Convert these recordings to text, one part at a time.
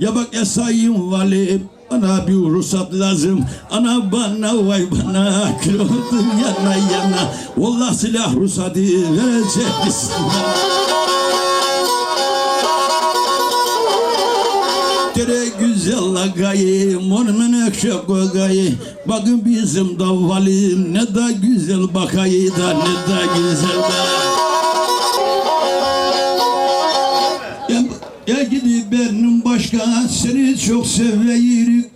Ya bak esayim vali bana bir ruhsat lazım. Ana bana vay bana Kül oldum yana yana Vallahi silah ruhsatı verecek? Dere güzel agayı, mor menekşe gagayı Bakın bizim davvalim ne da güzel bakayı da ne da güzel da gidi benim başka seni çok seveyim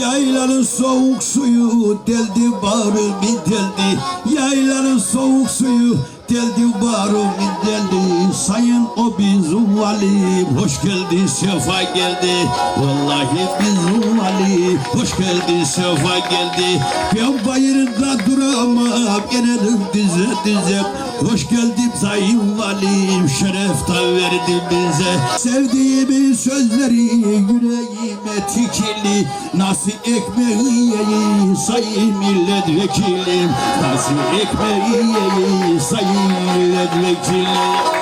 Yaylanın soğuk suyu deldi bağrımı deldi. Yaylanın soğuk suyu deldi bağrımı deldi. Sayın o bizim valim hoş geldi sefa geldi. Vallahi bizim valim hoş geldi sefa geldi. Ben bayırda duramam gelelim dize dize Hoş geldin sayın valim şeref da verdi bize. Sevdiğimin sözleri yüreğime tikili Nasıl ekmeği yiyeyim sayın milletvekilim? Nasıl ekmeği yiyeyim sayın milletvekilim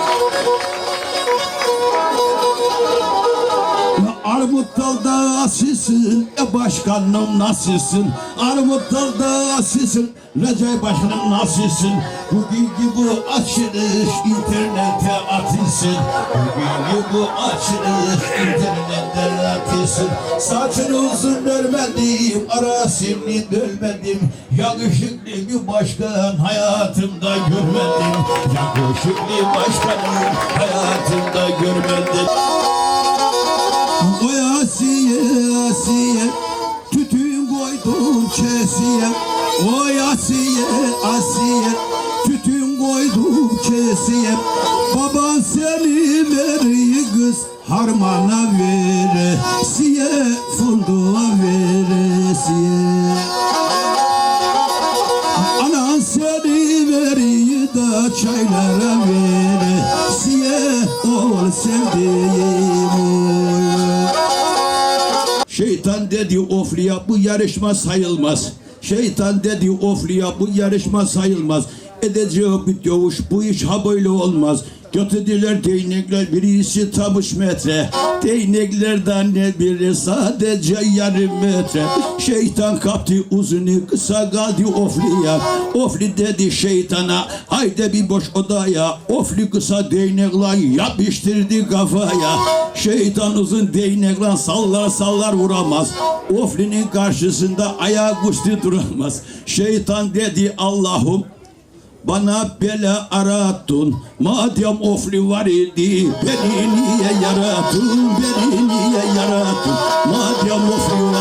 Armut dalda asılsın ya başkanım nasılsın? Armut dalda asılsın Recep başkanım nasılsın? Bugün gibi açılış internete atılsın. Bugün gibi açılış internete atılsın. Saçını uzun görmedim Arasimli dölmedim Yakışıklı bir başkan hayatımda görmedim. Yakışıklı başkanım hayatımda görmedim Oy Asiye Asiye Tütün koydum kesiye. Oy Asiye Asiye Tütün koydum kesiye. Baban seni veriyi kız Harmana veresiye Funduğa veresiye Anan seni veriyi da çaylara veresiye Ol sevdiğim oy Şeytan dedi ofliya bu yarışma sayılmaz. Şeytan dedi ofliya bu yarışma sayılmaz. Edeceği bir dövüş bu iş ha böyle olmaz. Götürdüler değnekler birisi tamış metre. Değneklerden ne biri sadece yarım metre. Şeytan kaptı uzunu kısa kaldı ofliya. Ofli dedi şeytana haydi bir boş odaya. Ofli kısa değnekle yapıştırdı kafaya. Şeytan uzun değnekle sallar sallar vuramaz. Ofli'nin karşısında ayağı güçlü duramaz. Şeytan dedi Allah'ım bana bela arattın Madem ofli var idi beni niye yarattın Beni niye yarattın Madem ofli var